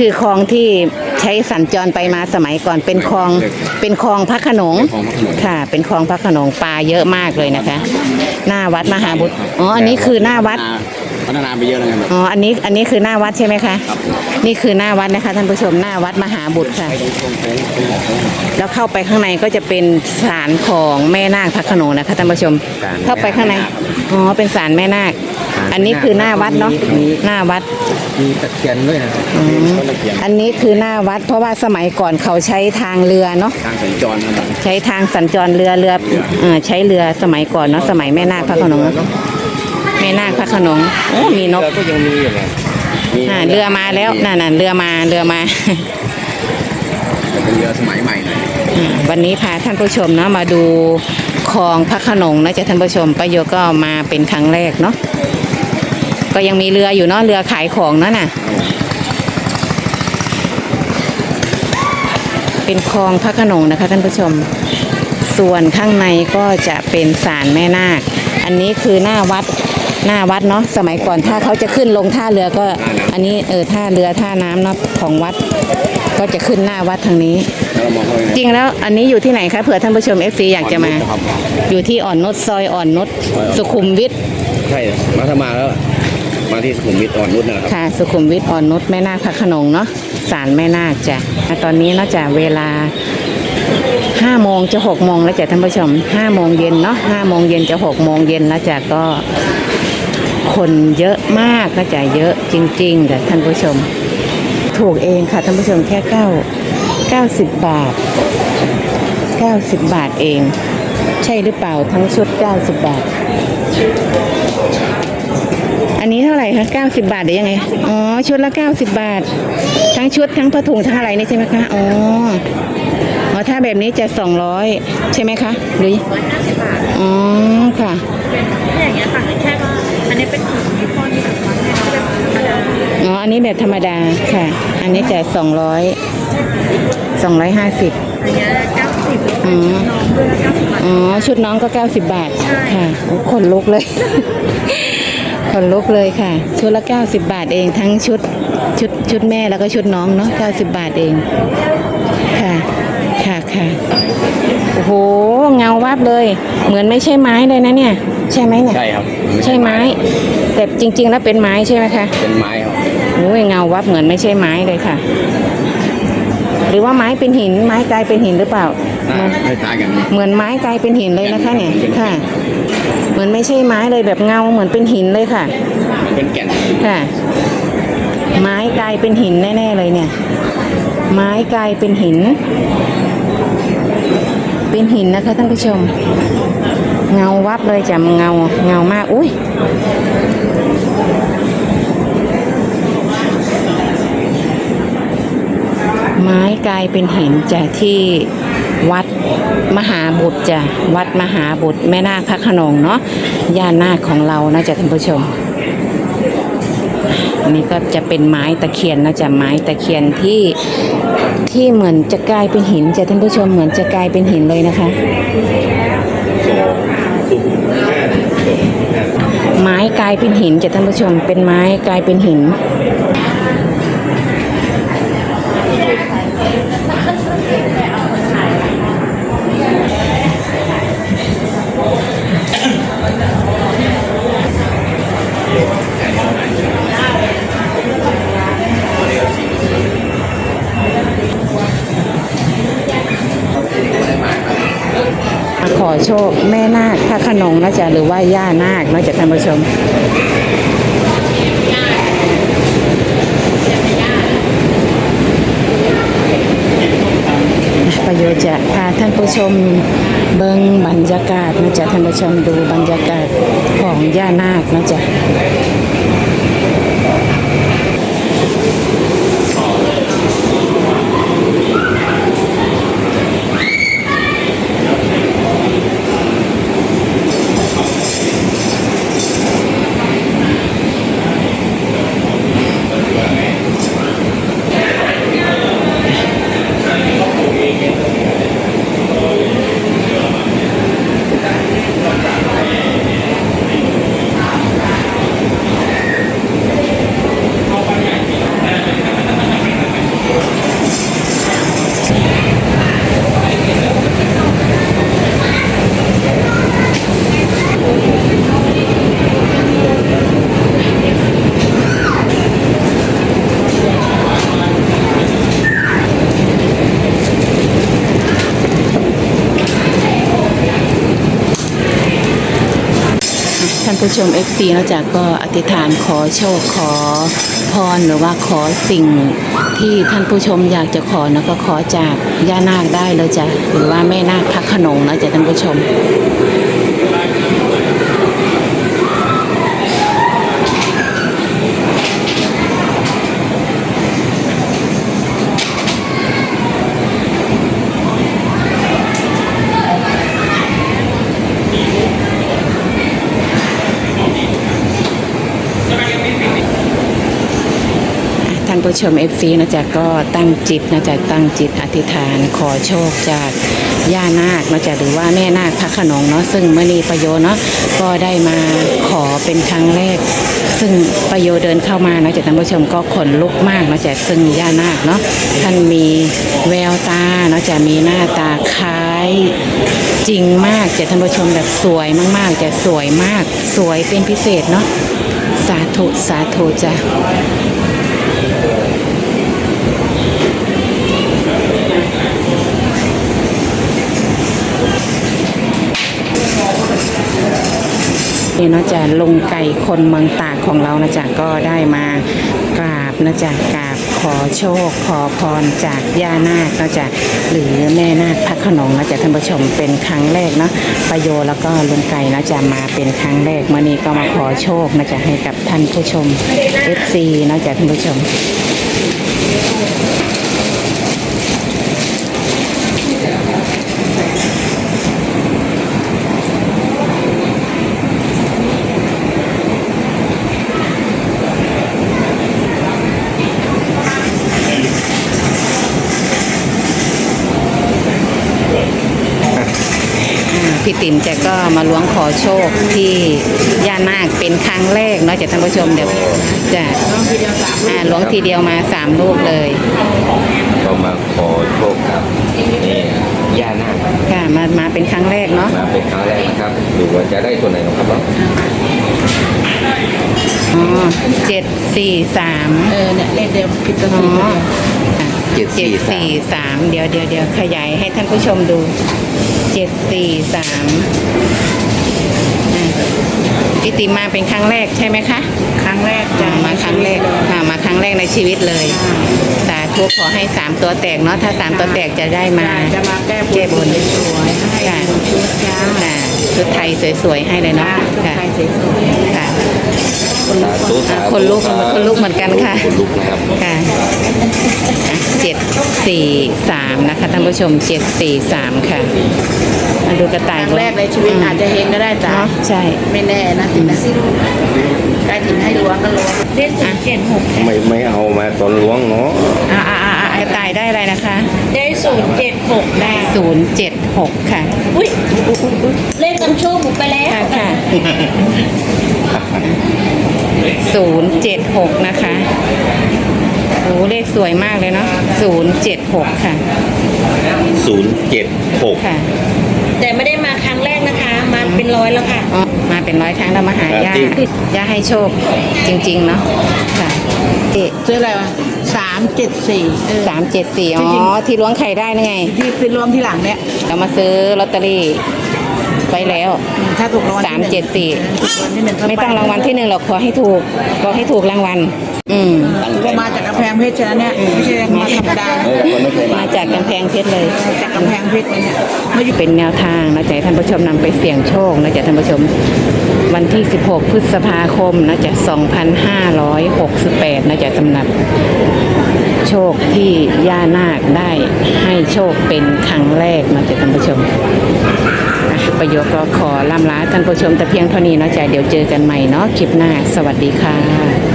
คือคลองที่ใช้สัญจรไปมาสมัยก่อนเป็นคลองเป็นคลองพระโขนงเป็นคลองพระโขนงค่ะ เป็นคลองพระโขนงปลาเยอะมากเลยนะคะ หน้าวัดมหาบุตรอ๋ออันนี้คือหน้าวัดพัฒนาไปเยอะแล้วไงแบบอ๋ออันนี้อันนี้คือหน้าวัดใช่ไหมคะครับนี่คือหน้าวัดนะคะท่านผู้ชมหน้าวัดมหาบุตรค่ะไปตรงโค้งโค้งโค้งโค้งแล้วเข้าไปข้างในก็จะเป็นศาลของแม่นาคพระโขนงนะคะท่านผู้ชมศาลเข้าไปข้างในแม่นาคอ๋อเป็นศาลแม่นาคศาล อันนี้คือหน้าวัดเนาะมีหน้าวัดมีตะเคียนด้วยนะอืมต้นตะเคียนอันนี้คือหน้าวัด เพราะว่าสมัยก่อนเขาใช้ทางเรือเนาะทางสัญจรนะครับใช้ทางสัญจรเรือเรือเออใช้เรือสมัยก่อนเนาะสมัยแม่นาคพระโขนงแม่นาคพระโขนงโอ้มีนกเรือก็ยังมีอยู่เลยมีอ่าเรือมาแล้วนั่นน่ะเรือมาเรือมาแต่เป็นเรือสมัยใหม่หน่อยอ่าวันนี้พาท่านผู้ชมเนาะมาดู คลองพระขนงนะจ๊ะท่านผู้ชมประโยชน์ก็มาเป็นครั้งแรกเนาะก็ยังมีเรืออยู่เนาะเรือขายของนั่นน่ะ เป็นคลองพระขนงนะคะท่านผู้ชม ส่วนข้างในก็จะเป็นศาลแม่นาค อันนี้คือหน้าวัดหน้าวัดเนาะสมัยก่อนถ้าเขาจะขึ้นลงท่าเรือก็ อันนี้เออท่าเรือท่าน้ำเนาะของวัด ก็จะขึ้นหน้าวัดทางนี้แล้วเรามองเข้าไปจริงแล้วอันนี้อยู่ที่ไหนคะเผื่อท่านผู้ชม FC อยากจะมาครับอยู่ที่อ่อนนุชซอยอ่อนนุชสุขุมวิทใช่มาถ้ามาแล้ว มาที่สุขุมวิทอ่อนนุชนะครับค่ะ สุขุมวิทอ่อนนุชแม่นาคพระโขนงเนาะศาลแม่นาคจ้ะตอนนี้เนาะจ้ะเวลาห้าโมงจะหกโมงแล้วจ้ะท่านผู้ชมห้าโมงเย็นเนาะห้าโมงเย็นจะหกโมงเย็นแล้วจ้ะก็คนเยอะมากนะจ๊ะเยอะจริงๆแต่ท่านผู้ชม ถูกเองค่ะท่านผู้ชมแค่เก้าเก้าสิบบาทเก้าสิบบาทเอง ใช่หรือเปล่าทั้งชุดเก้าสิบบาท อันนี้เท่าไหร่คะเก้าสิบบาทหรือยังไง อ๋อ ชุดละเก้าสิบบาท ทั้งชุดทั้งผ้าถุงทั้งอะไรนี่ใช่ไหมคะ อ๋ออ๋อถ้าแบบนี้จะสองร้อยใช่ไหมคะหรืออยห้าสิบบาทอ๋ นนี้แบบธรรมดาค่ะ อันนี้จะสองร้อยสองร้อยห้าสิบอันเนี้ยเก้าสิบอืมน้องด้วยแล้วเก้าสิบบาทอ๋อชุดน้องก็เก้าสิบบาทใช่ค่ะโอ้ขนลุกเลยขนลุกเลยค่ะ ชุดละเก้าสิบบาทเองทั้งชุดชุดชุดแม่แล้วก็ชุดน้องเนาะเก้าสิบบาทเองค่ะค่ะค่ะโอ้โหเงาวับเลย เหมือนไม่ใช่ไม้เลยนะเนี่ย ใช่ไหมเนี่ยใช่ครับ ใช่ไม้แต่จริง ๆ แล้วเป็นไม้ใช่ไหมคะเป็นไม้ครับโอ้ยเงาวับเหมือนไม่ใช่ไม้เลยค่ะ หรือว่าไม้เป็นหิน ไม้กลายเป็นหินหรือเปล่าหน้าคล้ายๆกันนี่เหมือนไม้กลายเป็นหินเลยนะคะ เนี่ยค่ะ เหมือนไม่ใช่ไม้เลยแบบเงาเหมือนเป็นหินเลยค่ะมันเป็นแก่นค่ะ ไม้กลายเป็นหินแน่ๆเลยเนี่ย ไม้กลายเป็นหิน เป็นหินนะคะท่านผู้ชม เงาวับเลยจ้ะเงาเงามากอุ้ย ไม้กลายเป็นหินจากที่วัดมหาบุตรจ้ะวัดมหาบุตรแม่นาคพระขนงเนาะย่านาคของเรานะจ๊ะท่านผู้ชมอันนี้ก็จะเป็นไม้ตะเคียนนะจ๊ะไม้ตะเคียนที่ที่เหมือนจะกลายเป็นหินจ้ะท่านผู้ชมเหมือนจะกลายเป็นหินเลยนะคะ ไม้กลายเป็นหินจ้ะท่านผู้ชมเป็นไม้กลายเป็นหิน โชคแม่นาคพระขนงนะจ๊ะหรือว่าย่านาคนะจ๊ะท่านผู้ชมประโยชน์จะพาท่านผู้ชมเบิงบรรยากาศนะจ๊ะท่านผู้ชมดูบรรยากาศของย่านาคนะจ๊ะ ผู้ชม FC นอกจากก็อธิษฐานขอโชคขอพรหรือว่าขอสิ่งที่ท่านผู้ชมอยากจะขอนะก็ขอจากย่านาคได้เลยจ้ะหรือว่าแม่นาคพักขนงนะจ้ะท่านผู้ชม ผู้ชม FC นะจ๊ะก็ตั้งจิตนะจ๊ะตั้งจิตอธิษฐานขอโชคจากย่านาคนะจ๊ะหรือว่าแม่นาคพระขนงเนาะซึ่งมื่อนีประโยชน์เนาะก็ได้มาขอเป็นครั้งแรก ซึ่งประโยชน์เดินเข้ามานะจ๊ะท่านผู้ชมก็ขนลุกมากนะจ๊ะซึ่งย่านาคเนาะท่านมีแววตานะจ๊ะมีหน้าตาคล้ายจริงมากจ้ะท่านผู้ชมแบบสวยมากๆจะสวยมากสวยเป็นพิเศษเนาะสาธุสาธุจ้ะ นี่เนาะจ๊ะลุงไก่คนเมืองตากของเรานะจ๊ะก็ได้มากราบนะจ๊ะกราบขอโชค ขอพรจากย่านาคนะจ๊ะหรือแม่นาคพระขนงนะจ๊ะท่านผู้ชมเป็นครั้งแรกเนาะประโยชน์แล้วก็ลุงไก่นะจ๊ะมาเป็นครั้งแรกเมื่อนี้ก็มาขอโชคนะจ๊ะให้กับท่านผู้ชม FC นะจ๊ะท่านผู้ชม พี่ติ๋มแกก็มาล้วงขอโชคที่ย่านาคเป็นครั้งแรกเนาะจากท่านผู้ชมเดี๋ยวจะอ่าล้วงทีเดียวมาสามลูกเลย ก็มาขอโชคกับนี่ย่านาคค่ะมามาเป็นครั้งแรกเนาะมาเป็นครั้งแรกนะครับดูว่าจะได้ตัวไหนนะครับเนาะอ๋อเจ็ดสี่สามเออเนี่ยเลขเดียวผิดตัวอ๋อผิดตัวเจ็ดเจ็ดสี่สามสี่สามเดี๋ยวเดี๋ยวเดี๋ยวขยายให้ท่านผู้ชมดู เจ็ดสี่สามอ่าพี่ติ๋มมาเป็นครั้งแรกใช่ไหมคะ ครั้งแรกจ้ะมาครั้งแรกค่ะมาครั้งแรกในชีวิตเลย สาธุขอให้สามตัวแตกเนาะถ้าสามตัวแตกจะได้มาจะมาแก้แก้บนสวยๆให้ค่ะดูชุดจ้าค่ะชุดไทยสวยๆให้เลยเนาะชุดค่ะไทยสวยๆค่ะสาธุสาธุคนลุกคนลุกเหมือนกันค่ะคนลุกนะครับค่ะ เจ็ดสี่สามนะคะท่านผู้ชมเจ็ดสี่สามค่ะมาดูกระคต่ายรั้งแรกในชีวิตอาจจะเฮงก็ได้จ้าเนาะใช่ ไม่แน่นะถินนะได้ถินให้ล้วงก็ล้วงเลขศูนย์เจ็ดหกไม่ไม่เอามาตอนล้วงเนาะอ่าอ่าอ่าอ่ากระต่ายได้อะไรนะคะ ได้ศูนย์เจ็ดหกได้ศูนย์เจ็ดหกค่ะ อุ้ยเลขกันโชคหนูไปแล้วค่ะค่ะศูนย์เจ็ดหกนะคะ โอ้เลขสวยมากเลยเนาะศูนย์เจ็ดหกค่ะ ศูนย์เจ็ดหก ค่ะแต่ไม่ได้มาครั้งแรกนะคะ มาเป็นร้อยแล้วค่ะ อ๋อมาเป็นร้อยครั้งแล้วมาหาย่าย่าให้โชคจริง ๆ เนาะค่ะซื้ออะไรวะสามเจ็ดสี่สามเจ็ดสี่อ๋จริง อ ที่ล้วงไข่ได้นั่นไง ที่ซื้อรวมที่หลังเนี่ยเรามาซื้อลอตเตอรี่ไปแล้วถ้าถูกรางวัลสามเจ็ดสี่ถูกรางวัลที่หนึ่งไม่ต้องรางวัลที่หนึ่งหรอกขอให้ถูกขอให้ถูกรางวัล อืมก็มาจากกำแพง เพชรฉะนั้นเนี่ยไม่ใช่มาธรรมดาเออคนไม่เคยมามาจากกำแพงเพชรเลย จากกำแพงเพชรเนี่ยมาอยู่เป็นแนวทางนะจ๊ะท่านผู้ชมนำไปเสี่ยงโชคนะจ๊ะท่านผู้ชม วันที่ 16 พฤษภาคมนะจ๊ะ2568นะจ๊ะสำหรับโชคที่ย่านาคได้ให้โชคเป็นครั้งแรกนะจ๊ะท่านผู้ชมอะประโยคก็ขอล่ำลาท่านผู้ชมแต่เพียงเท่านี้เนาะจ๊ะเดี๋ยวเจอกันใหม่เนาะคลิปหน้า สวัสดีค่ะ